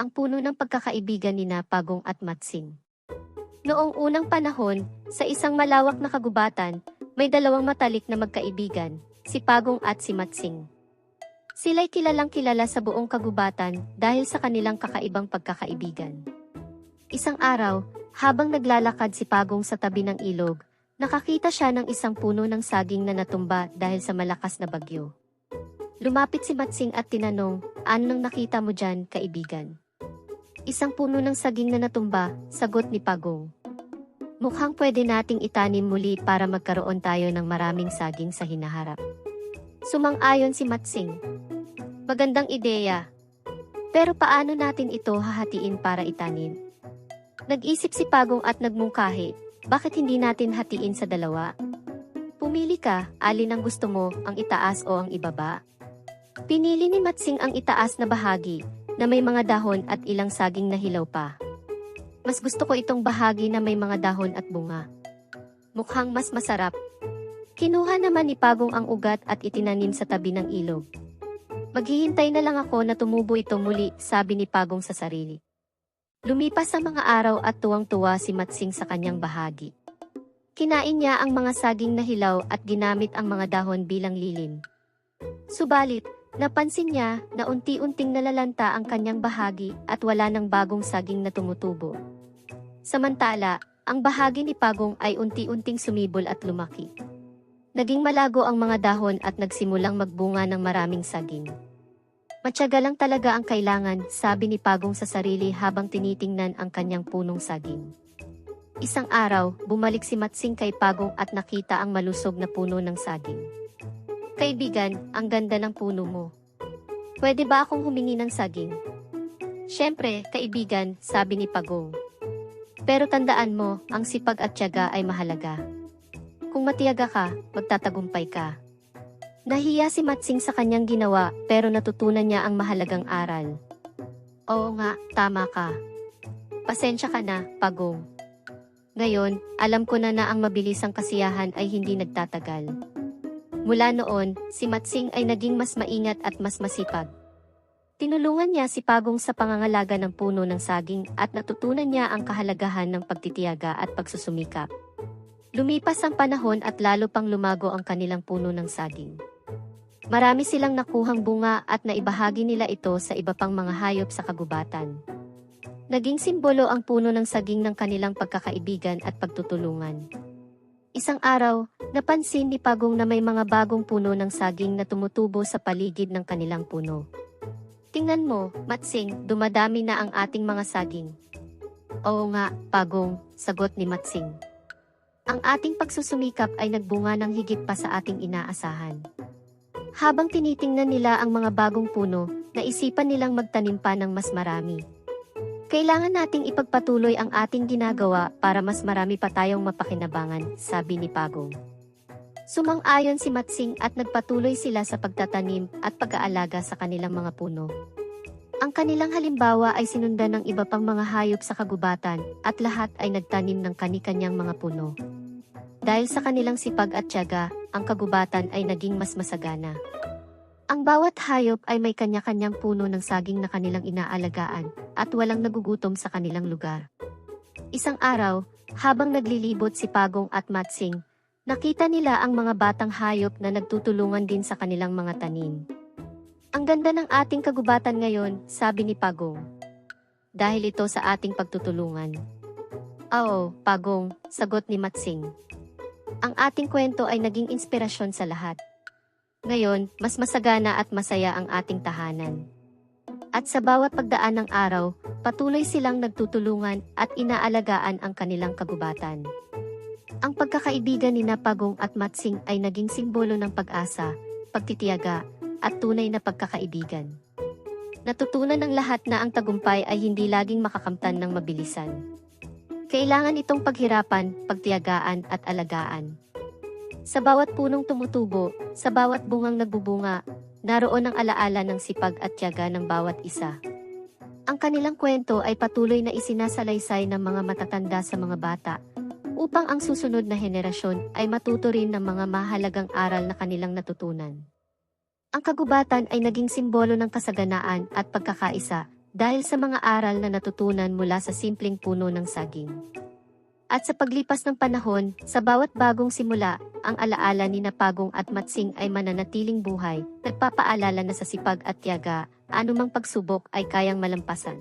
ang puno ng pagkakaibigan ni Pagong at Matsing. Noong unang panahon, sa isang malawak na kagubatan, may dalawang matalik na magkaibigan, si Pagong at si Matsing. Sila'y kilalang kilala sa buong kagubatan dahil sa kanilang kakaibang pagkakaibigan. Isang araw, habang naglalakad si Pagong sa tabi ng ilog, nakakita siya ng isang puno ng saging na natumba dahil sa malakas na bagyo. Lumapit si Matsing at tinanong, anong nakita mo dyan, kaibigan? Isang puno ng saging na natumba, sagot ni Pagong. Mukhang pwede nating itanim muli para magkaroon tayo ng maraming saging sa hinaharap. Sumang-ayon si Matsing. Magandang ideya. Pero paano natin ito hahatiin para itanim? Nag-isip si Pagong at nagmungkahi, bakit hindi natin hatiin sa dalawa? Pumili ka, alin ang gusto mo, ang itaas o ang ibaba? Pinili ni Matsing ang itaas na bahagi, na may mga dahon at ilang saging na hilaw pa. Mas gusto ko itong bahagi na may mga dahon at bunga. Mukhang mas masarap. Kinuha naman ni Pagong ang ugat at itinanim sa tabi ng ilog. Maghihintay na lang ako na tumubo ito muli, sabi ni Pagong sa sarili. Lumipas ang mga araw at tuwang-tuwa si Matsing sa kanyang bahagi. Kinain niya ang mga saging na hilaw at ginamit ang mga dahon bilang lilim. Subalit, Napansin niya na unti-unting nalalanta ang kanyang bahagi at wala ng bagong saging na tumutubo. Samantala, ang bahagi ni Pagong ay unti-unting sumibol at lumaki. Naging malago ang mga dahon at nagsimulang magbunga ng maraming saging. Matyaga lang talaga ang kailangan, sabi ni Pagong sa sarili habang tinitingnan ang kanyang punong saging. Isang araw, bumalik si Matsing kay Pagong at nakita ang malusog na puno ng saging. Kaibigan, ang ganda ng puno mo. Pwede ba akong humingi ng saging? Siyempre, kaibigan, sabi ni Pagong. Pero tandaan mo, ang sipag at tiyaga ay mahalaga. Kung matiyaga ka, magtatagumpay ka. Nahiya si Matsing sa kanyang ginawa pero natutunan niya ang mahalagang aral. Oo nga, tama ka. Pasensya ka na, Pagong. Ngayon, alam ko na na ang mabilisang kasiyahan ay hindi nagtatagal. Mula noon, si Matsing ay naging mas maingat at mas masipag. Tinulungan niya si Pagong sa pangangalaga ng puno ng saging at natutunan niya ang kahalagahan ng pagtitiyaga at pagsusumikap. Lumipas ang panahon at lalo pang lumago ang kanilang puno ng saging. Marami silang nakuhang bunga at naibahagi nila ito sa iba pang mga hayop sa kagubatan. Naging simbolo ang puno ng saging ng kanilang pagkakaibigan at pagtutulungan. Isang araw, napansin ni Pagong na may mga bagong puno ng saging na tumutubo sa paligid ng kanilang puno. Tingnan mo, Matsing, dumadami na ang ating mga saging. Oo nga, Pagong, sagot ni Matsing. Ang ating pagsusumikap ay nagbunga ng higit pa sa ating inaasahan. Habang tinitingnan nila ang mga bagong puno, naisipan nilang magtanim pa ng mas marami. Kailangan nating ipagpatuloy ang ating ginagawa para mas marami pa tayong mapakinabangan, sabi ni Pagong. Sumang-ayon si Matsing at nagpatuloy sila sa pagtatanim at pag-aalaga sa kanilang mga puno. Ang kanilang halimbawa ay sinundan ng iba pang mga hayop sa kagubatan at lahat ay nagtanim ng kani-kanyang mga puno. Dahil sa kanilang sipag at tiyaga, ang kagubatan ay naging mas masagana. Ang bawat hayop ay may kanya-kanyang puno ng saging na kanilang inaalagaan at walang nagugutom sa kanilang lugar. Isang araw, habang naglilibot si Pagong at Matsing, nakita nila ang mga batang hayop na nagtutulungan din sa kanilang mga tanim. Ang ganda ng ating kagubatan ngayon, sabi ni Pagong. Dahil ito sa ating pagtutulungan. Oo, Pagong, sagot ni Matsing. Ang ating kwento ay naging inspirasyon sa lahat. Ngayon, mas masagana at masaya ang ating tahanan. At sa bawat pagdaan ng araw, patuloy silang nagtutulungan at inaalagaan ang kanilang kagubatan. Ang pagkakaibigan ni Napagong at Matsing ay naging simbolo ng pag-asa, pagtitiyaga, at tunay na pagkakaibigan. Natutunan ng lahat na ang tagumpay ay hindi laging makakamtan ng mabilisan. Kailangan itong paghirapan, pagtiyagaan at alagaan. Sa bawat punong tumutubo, sa bawat bungang nagbubunga, naroon ang alaala ng sipag at tiyaga ng bawat isa. Ang kanilang kwento ay patuloy na isinasalaysay ng mga matatanda sa mga bata, upang ang susunod na henerasyon ay matuto rin ng mga mahalagang aral na kanilang natutunan. Ang kagubatan ay naging simbolo ng kasaganaan at pagkakaisa dahil sa mga aral na natutunan mula sa simpleng puno ng saging. At sa paglipas ng panahon, sa bawat bagong simula, ang alaala ni Napagong at Matsing ay mananatiling buhay, nagpapaalala na sa sipag at tiyaga, anumang pagsubok ay kayang malampasan.